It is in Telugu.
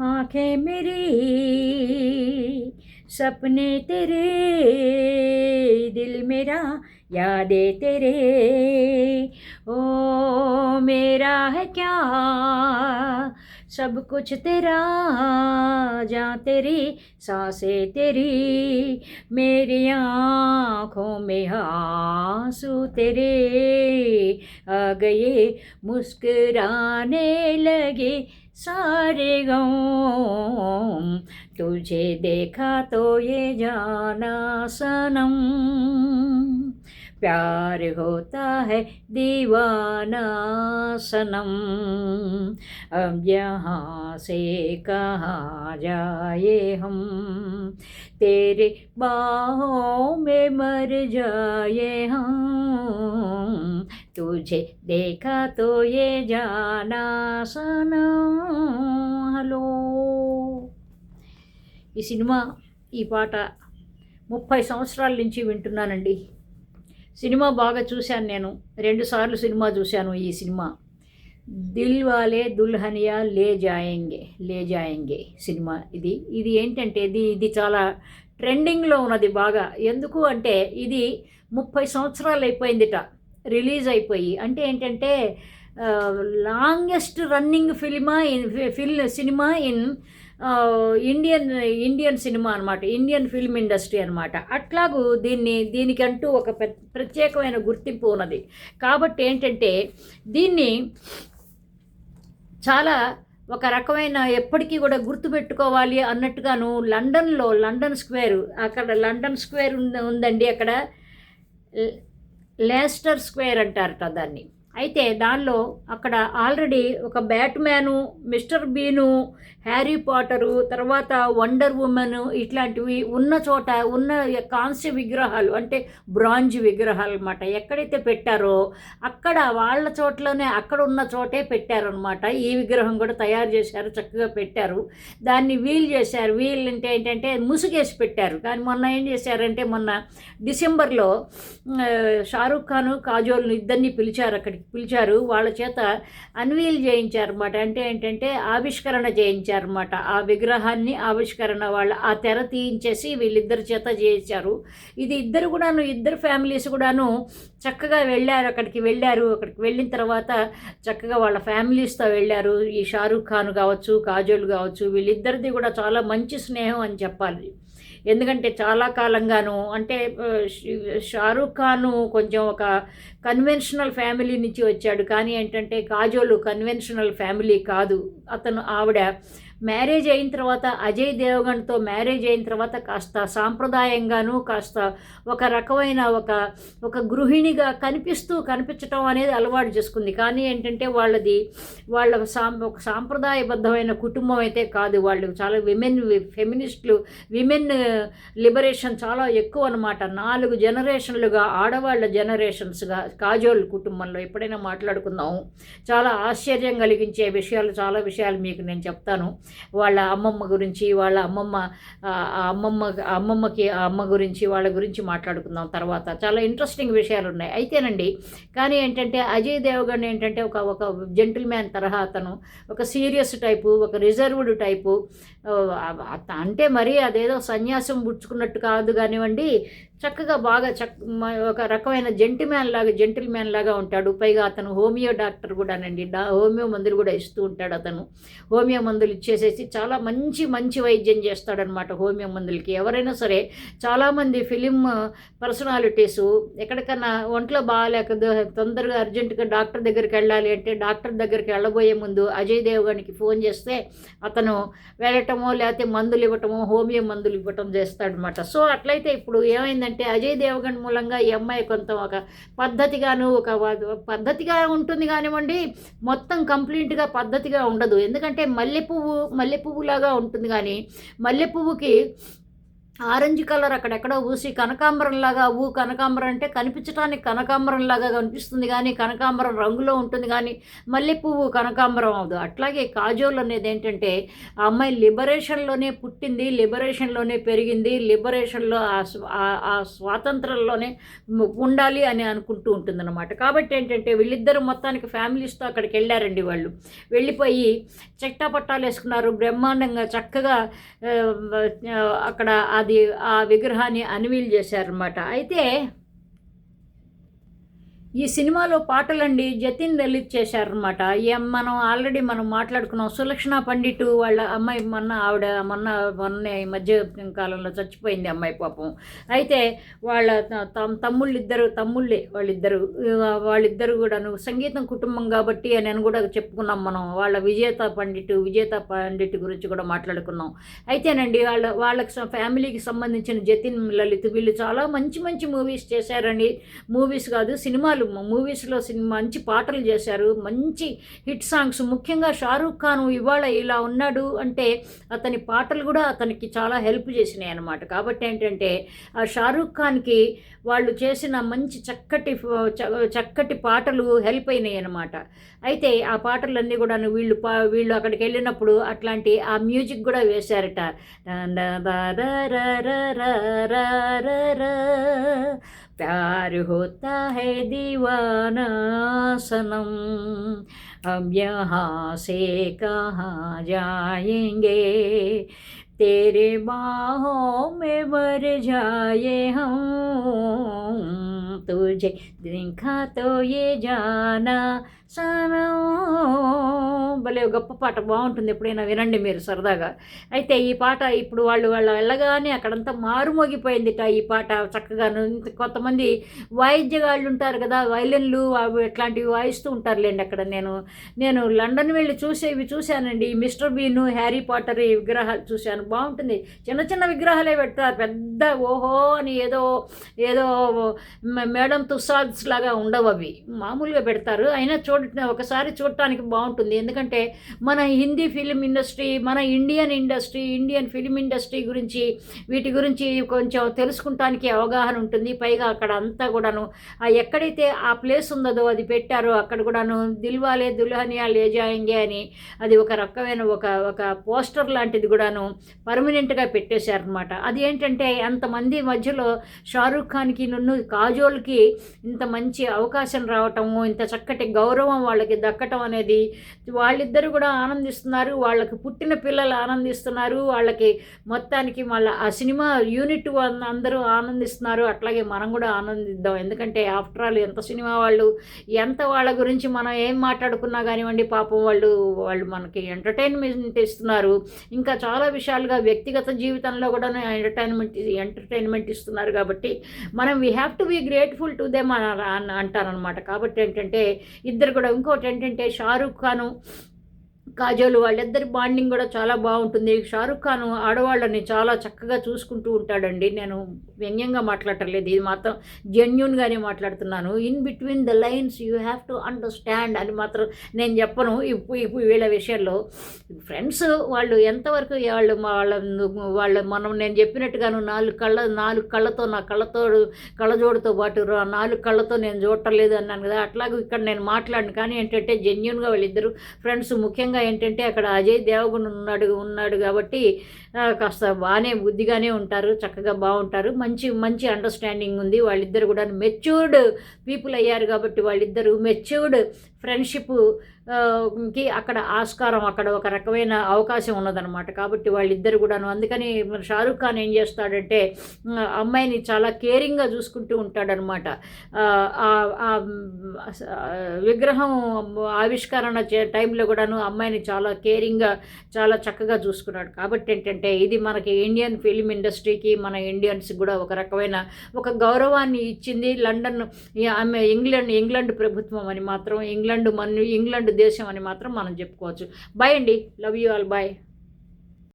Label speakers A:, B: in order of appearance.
A: आँखें मेरी सपने तेरे दिल मेरा यादें तेरे। ओ मेरा है क्या? सब कुछ तेरा, जा तेरी साँसें तेरी, मेरी आँखों में आँसू तेरे आ गए, मुस्कराने लगे सारे गम। तुझे देखा तो ये जाना सनम। प्यार होता है दीवाना सनम अब यहाँ से कहाँ जाए हम तेरे बाहों में मर जाए हम तुझे देखा तो ये जाना सनम హలో ఈ సినిమా ఈ పాట ముప్పై సంవత్సరాల నుంచి వింటున్నానండి సినిమా బాగా చూశాను నేను. రెండుసార్లు సినిమా చూశాను ఈ సినిమా. దిల్ వాలే దుల్హనియా లే జాయంగే లే జాయంగే సినిమా ఇది. ఇది ఏంటంటే ఇది ఇది చాలా ట్రెండింగ్లో ఉన్నది బాగా. ఎందుకు అంటే ఇది ముప్పై సంవత్సరాలు అయిపోయిందిట. రిలీజ్ అయిపోయి. అంటే ఏంటంటే longest running ఫిలిమా in film cinema in Indian Indian cinema అనమాట ఇండియన్ ఫిల్మ్ ఇండస్ట్రీ అనమాట అట్లాగూ దీన్ని దీనికంటూ ఒక ప్ర- ప్రత్యేకమైన గుర్తింపు ఉన్నది. కాబట్టి ఏంటంటే దీన్ని చాలా ఒక రకమైన ఎప్పటికీ కూడా గుర్తుపెట్టుకోవాలి అన్నట్టుగాను లండన్లో లండన్ స్క్వేర్ అక్కడ లండన్ స్క్వేర్ ఉంది ఉందండి అక్కడ లేస్టర్ స్క్వేర్ అంటారట దాన్ని. అయితే దానిలో అక్కడ ఆల్రెడీ ఒక Batman Mister Bean Harry Potter తర్వాత వండర్ ఉమెన్ ఇట్లాంటివి ఉన్న చోట ఉన్న కాంస్య విగ్రహాలు అంటే బ్రాంజ్ విగ్రహాలు అనమాట ఎక్కడైతే పెట్టారో అక్కడ వాళ్ళ చోట్లోనే అక్కడ ఉన్న చోటే పెట్టారనమాట ఈ విగ్రహం కూడా తయారు చేశారు చక్కగా పెట్టారు. దాన్ని వీల్ చేశారు. వీల్ అంటే ఏంటంటే ముసుగేసి పెట్టారు. కానీ మొన్న ఏం చేశారంటే మొన్న డిసెంబర్లో షారూఖ్ ఖాన్ కాజోల్ను ఇద్దరిని పిలిచారు అక్కడికి. పిలిచారు. వాళ్ళ చేత అన్వీల్ చేయించారన్నమాట అంటే ఏంటంటే ఆవిష్కరణ చేయించారన్నమాట ఆ విగ్రహాన్ని ఆవిష్కరణ వాళ్ళ ఆ తెర తీయించేసి వీళ్ళిద్దరి చేత చేయించారు ఇది ఇద్దరు కూడాను ఇద్దరు ఫ్యామిలీస్ కూడాను చక్కగా వెళ్ళారు. అక్కడికి వెళ్ళారు. అక్కడికి వెళ్ళిన తర్వాత చక్కగా వాళ్ళ ఫ్యామిలీస్తో వెళ్ళారు. ఈ షారూఖ్ ఖాన్ కావచ్చు కాజోల్ కావచ్చు వీళ్ళిద్దరిది కూడా చాలా మంచి స్నేహం అని చెప్పాలి. ఎందుకంటే చాలా కాలంగాను అంటే షారూఖ్ ఖాన్ కొంచెం ఒక కన్వెన్షనల్ ఫ్యామిలీ నుంచి వచ్చాడు. కానీ ఏంటంటే కాజోలు కన్వెన్షనల్ ఫ్యామిలీ కాదు. అతను ఆవిడ మ్యారేజ్ అయిన తర్వాత అజయ్ దేవగణ్తో మ్యారేజ్ అయిన తర్వాత కాస్త సాంప్రదాయంగాను కాస్త ఒక రకమైన ఒక ఒక గృహిణిగా కనిపిస్తూ కనిపించటం అనేది అలవాటు చేసుకుంది. కానీ ఏంటంటే వాళ్ళది వాళ్ళ సాం ఒక సాంప్రదాయబద్ధమైన కుటుంబం అయితే కాదు. వాళ్ళు చాలా విమెన్ ఫెమినిస్టులు విమెన్ లిబరేషన్ చాలా ఎక్కువ అనమాట నాలుగు జనరేషన్లుగా ఆడవాళ్ళ జనరేషన్స్గా కాజోల్ కుటుంబంలో ఎప్పుడైనా మాట్లాడుకుందాం చాలా ఆశ్చర్యం కలిగించే విషయాలు చాలా విషయాలు మీకు నేను చెప్తాను. వాళ్ళ అమ్మమ్మ గురించి వాళ్ళ అమ్మమ్మ అమ్మమ్మ అమ్మమ్మకి అమ్మ గురించి వాళ్ళ గురించి మాట్లాడుకుందాం తర్వాత. చాలా ఇంట్రెస్టింగ్ విషయాలు ఉన్నాయి అయితేనండి కానీ ఏంటంటే అజయ్ దేవగణ్ ఏంటంటే ఒక ఒక జెంటిల్మ్యాన్ తరహా అతను ఒక సీరియస్ టైపు ఒక రిజర్వ్డ్ టైపు అంటే మరీ అదేదో సన్యాసం పుచ్చుకున్నట్టు కాదు కానివ్వండి చక్కగా బాగా చక్ ఒక రకమైన జెంటిల్మ్యాన్ లాగా జెంటిల్మ్యాన్ లాగా ఉంటాడు. పైగా అతను హోమియో డాక్టర్ కూడానండి డా హోమియో మందులు కూడా ఇస్తూ ఉంటాడు అతను. హోమియో మందులు చేసేసి చాలా మంచి మంచి వైద్యం చేస్తాడనమాట హోమియో మందులకి. ఎవరైనా సరే చాలామంది ఫిలిం పర్సనాలిటీస్ ఎక్కడికన్నా ఒంట్లో బాగాలేక తొందరగా అర్జెంటుగా డాక్టర్ దగ్గరికి వెళ్ళాలి అంటే డాక్టర్ దగ్గరికి వెళ్ళబోయే ముందు అజయ్ దేవగానికి ఫోన్ చేస్తే అతను వెళ్ళటమో లేకపోతే మందులు ఇవ్వటమో హోమియో మందులు ఇవ్వటం చేస్తాడనమాట సో అట్లయితే ఇప్పుడు ఏమైందంటే అజయ్ దేవగణ్ మూలంగా ఈ అమ్మాయి కొంత ఒక పద్ధతిగాను ఒక పద్ధతిగా ఉంటుంది కానివ్వండి మొత్తం కంప్లీట్గా పద్ధతిగా ఉండదు. ఎందుకంటే మల్లె పువ్వు మల్లె పువ్వులాగా ఉంటుంది కానీ మల్లె పువ్వుకి ఆరెంజ్ కలర్ అక్కడెక్కడో ఊసి కనకాంబరంలాగా ఊ కనకాంబరం అంటే కనిపించడానికి కనకాంబరంలాగా కనిపిస్తుంది కానీ కనకాంబరం రంగులో ఉంటుంది కానీ మల్లె పువ్వు కనకాంబరం అవదు అట్లాగే కాజోల్ అనేది ఏంటంటే ఆ అమ్మాయి లిబరేషన్లోనే పుట్టింది లిబరేషన్లోనే పెరిగింది లిబరేషన్లో ఆ ఆ- స్వాతంత్రంలోనే ఉండాలి అని అనుకుంటూ ఉంటుందన్నమాట. కాబట్టి ఏంటంటే వీళ్ళిద్దరూ మొత్తానికి ఫ్యామిలీస్తో అక్కడికి వెళ్ళారండి వాళ్ళు. వెళ్ళిపోయి చెట్టా పట్టాలు వేసుకున్నారు. బ్రహ్మాండంగా చక్కగా అక్కడ ఆ, అక్కడ అది ఆ విగ్రహాన్ని అన్వీల్ చేశారనమాట అయితే ఈ సినిమాలో పాటలండి జతిన్ లలిత్ చేశారనమాట మనం ఆల్రెడీ మనం మాట్లాడుకున్నాం. సులక్షణ పండిట్ వాళ్ళ అమ్మాయి మొన్న ఆవిడ మొన్న మొన్న ఈ మధ్య కాలంలో చచ్చిపోయింది అమ్మాయి పాపం. అయితే వాళ్ళ తమ్- తమ్ముళ్ళు ఇద్దరు తమ్ముళ్ళే వాళ్ళిద్దరు. వాళ్ళిద్దరు కూడాను సంగీతం కుటుంబం కాబట్టి అని అని కూడా చెప్పుకున్నాం మనం. వాళ్ళ విజేత పండిట్ విజేత పండిట్ గురించి కూడా మాట్లాడుకున్నాం. అయితేనండి వాళ్ళ వాళ్ళకి ఫ్యామిలీకి సంబంధించిన జతిన్ లలిత్ వీళ్ళు చాలా మంచి మంచి మూవీస్ చేశారండి. మూవీస్ కాదు సినిమాలు మూవీస్లో సినిమా మంచి పాటలు చేశారు మంచి హిట్ సాంగ్స్ ముఖ్యంగా షారూఖ్ ఖాన్ ఇవాళ ఇలా ఉన్నాడు అంటే అతని పాటలు కూడా అతనికి చాలా హెల్ప్ చేసినాయి అనమాట కాబట్టి ఏంటంటే ఆ షారూఖ్ ఖాన్కి వాళ్ళు చేసిన మంచి చక్కటి చక్కటి పాటలు హెల్ప్ అయినాయి అనమాట అయితే ఆ పాటలన్నీ కూడా వీళ్ళు పా వీళ్ళు అక్కడికి వెళ్ళినప్పుడు అట్లాంటి ఆ మ్యూజిక్ కూడా వేశారట. प्यार होता है दीवाना सनम अब यहाँ से कहाँ जाएँगे? तेरे बाहों में भर जाए हम। तुझे దింఖా తోయే జానా సనో. భలే గొప్ప పాట బాగుంటుంది ఎప్పుడైనా వినండి మీరు సరదాగా. అయితే ఈ పాట ఇప్పుడు వాళ్ళు వాళ్ళ వెళ్ళగానే అక్కడంతా మారుమోగిపోయిందిట ఈ పాట చక్కగా కొంతమంది వాయిద్యగాళ్ళు ఉంటారు కదా వైలిన్లు అవి ఇట్లాంటివి వాయిస్తూ ఉంటారులేండి అక్కడ. నేను నేను లండన్ వెళ్ళి చూసేవి చూశానండి. మిస్టర్ బీను హ్యారీ పాటర్ ఈ విగ్రహాలు చూశాను. బాగుంటుంది. చిన్న చిన్న విగ్రహాలే పెడతారు. పెద్ద ఓహో అని ఏదో ఏదో మేడం మేడం తుసాద్స్ లాగా ఉండవు అవి. మామూలుగా పెడతారు. అయినా చూడ ఒకసారి చూడటానికి బాగుంటుంది. ఎందుకంటే మన హిందీ ఫిలిం ఇండస్ట్రీ మన Indian industry Indian film industry గురించి వీటి గురించి కొంచెం తెలుసుకుంటానికి అవగాహన ఉంటుంది. పైగా అక్కడ అంతా కూడాను ఎక్కడైతే ఆ ప్లేస్ ఉన్నదో అది పెట్టారో అక్కడ కూడాను దిల్వాలే దుల్హనియా లే జాయింగే అని అది ఒక రకమైన ఒక ఒక పోస్టర్ లాంటిది కూడాను పర్మనెంట్గా పెట్టేశారనమాట అది ఏంటంటే అంతమంది మధ్యలో షారూఖ్ ఖాన్కి నన్ను కాజోల్కి ఇంత మంచి అవకాశం రావటము ఇంత చక్కటి గౌరవం వాళ్ళకి దక్కటం అనేది వాళ్ళిద్దరు కూడా ఆనందిస్తున్నారు. వాళ్ళకి పుట్టిన పిల్లలు ఆనందిస్తున్నారు. వాళ్ళకి మొత్తానికి వాళ్ళ ఆ సినిమా యూనిట్ అందరూ ఆనందిస్తున్నారు. అట్లాగే మనం కూడా ఆనందిద్దాం. ఎందుకంటే ఆఫ్టర్ ఆల్ ఎంత సినిమా వాళ్ళు ఎంత వాళ్ళ గురించి మనం ఏం మాట్లాడుకున్నా కానివ్వండి పాపం వాళ్ళు వాళ్ళు మనకి ఎంటర్టైన్మెంట్ ఇస్తున్నారు. ఇంకా చాలా విషయాలుగా వ్యక్తిగత జీవితంలో కూడా ఎంటర్టైన్మెంట్ ఎంటర్టైన్మెంట్ ఇస్తున్నారు కాబట్టి మనం we have to be grateful to them అని అంటారనమాట కాబట్టి ఏంటంటే ఇద్దరు కూడా ఇంకోటి ఏంటంటే షారూఖ్ ఖాను కాజోలు వాళ్ళిద్దరి బాండింగ్ కూడా చాలా బాగుంటుంది. షారుఖ్ ఖాన్ ఆడవాళ్ళని చాలా చక్కగా చూసుకుంటూ ఉంటాడండి. నేను వ్యంగ్యంగా మాట్లాడలేదు ఇది మాత్రం జెన్యున్గానే మాట్లాడుతున్నాను. In between the lines you have to understand అని మాత్రం నేను చెప్పను. ఇప్పుడు ఇప్పుడు వీళ్ళ విషయంలో ఫ్రెండ్స్ వాళ్ళు ఎంతవరకు వాళ్ళు వాళ్ళ వాళ్ళ మనం నేను చెప్పినట్టుగాను నాలుగు కళ్ళ నాలుగు కళ్ళతో నా కళ్ళతో కళ్ళజోడుతో పాటు నాలుగు కళ్ళతో నేను చూడటలేదు అన్నాను కదా. అట్లాగే ఇక్కడ నేను మాట్లాడను. కానీ ఏంటంటే జెన్యున్గా వాళ్ళిద్దరు ఫ్రెండ్స్ ముఖ్యంగా ఏంటంటే అక్కడ అజయ్ దేవగుణ ఉన్నాడు ఉన్నాడు కాబట్టి కాస్త బాగానే బుద్ధిగానే ఉంటారు చక్కగా బాగుంటారు మంచి మంచి అండర్స్టాండింగ్ ఉంది. వాళ్ళిద్దరు కూడా మెచ్యూర్డ్ పీపుల్ అయ్యారు కాబట్టి వాళ్ళిద్దరూ మెచ్యూర్డ్ ఫ్రెండ్షిప్కి అక్కడ ఆస్కారం అక్కడ ఒక రకమైన అవకాశం ఉన్నదనమాట కాబట్టి వాళ్ళిద్దరు కూడాను. అందుకని మరి షారూఖ్ ఖాన్ ఏం చేస్తాడంటే అమ్మాయిని చాలా కేరింగ్గా చూసుకుంటూ ఉంటాడనమాట విగ్రహం ఆవిష్కరణ చే టైంలో కూడాను అమ్మాయిని చాలా కేరింగ్గా చాలా చక్కగా చూసుకున్నాడు. కాబట్టి ఏంటంటే ఇది మనకి ఇండియన్ ఫిలిం ఇండస్ట్రీకి మన ఇండియన్స్కి కూడా ఒక రకమైన ఒక గౌరవాన్ని ఇచ్చింది. లండన్ ఆమె ఇంగ్లాండ్ ఇంగ్లాండ్ ప్రభుత్వం అని మాత్రం ఇంగ్లాండ్ మన ఇంగ్లాండ్ దేశం అని మాత్రం మనం చెప్పుకోవచ్చు. బై అండి. Love you all bye